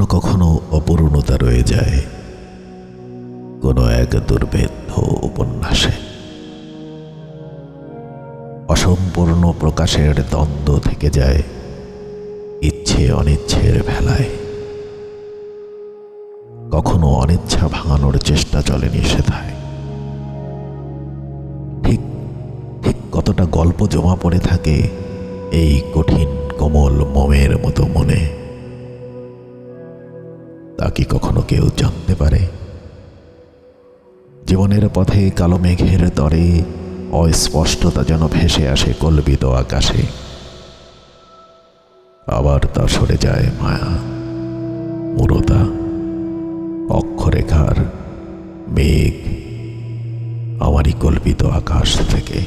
কখনো কখনো অপূর্ণতা রয়ে যায়। কোনো এক দুর্ভেদ্য উপন্যাসে। অসম্পূর্ণ প্রকাশের দ্বন্দ্ব থেকে যায় ইচ্ছে অনিচ্ছের ভেলায়। কখনো অনিচ্ছা ভাঙানোর চেষ্টা চলে নিষেধায়। ঠিক ঠিক কতটা গল্প জমা পড়ে থাকে এই কঠিন কোমল মমের মতো মনে। কি কখনো কেউ জানতে পারে? জীবনের পথে কালো মেঘের দরে অস্পষ্টতা যেন ভেসে আসে কল্পিত আকাশে। আবার তা সরে যায় মায়া, মুরতা, অক্ষরেখার মেঘ আমারই কল্পিত আকাশ থেকে।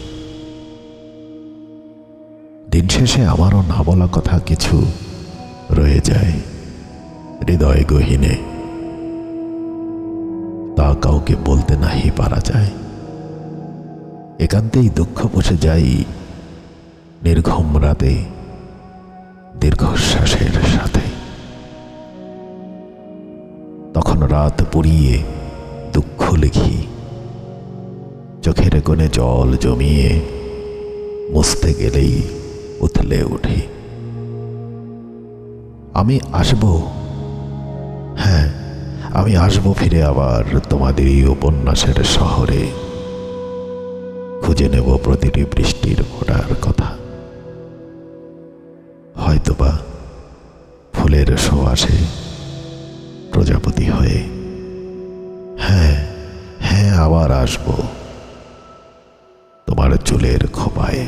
দিন শেষে আমারও না বলা কথা কিছু রয়ে যায়। হৃদয় গহীনে। তা কাউকে বলতে নাহি পারা যায়। একান্তেই দুঃখ বসে যাই নির্ঘম রাতে, দীর্ঘশ্বাসের সাথে। তখন রাত পুড়িয়ে দুঃখ লিখি। চোখের কোণে জল জমিয়ে মুছতে গেলেই উথলে উঠি। আমি আসব আমি আসব ফিরে আবার তোমাদের এই উপন্যাসের শহরে। খুঁজে নেব প্রতিটি বৃষ্টির ফোটার কথা। হয়তোবা ফুলের সোয়াসে প্রজাপতি হয়ে। হ্যাঁ হ্যাঁ আবার আসব তোমার চুলের খোপায়।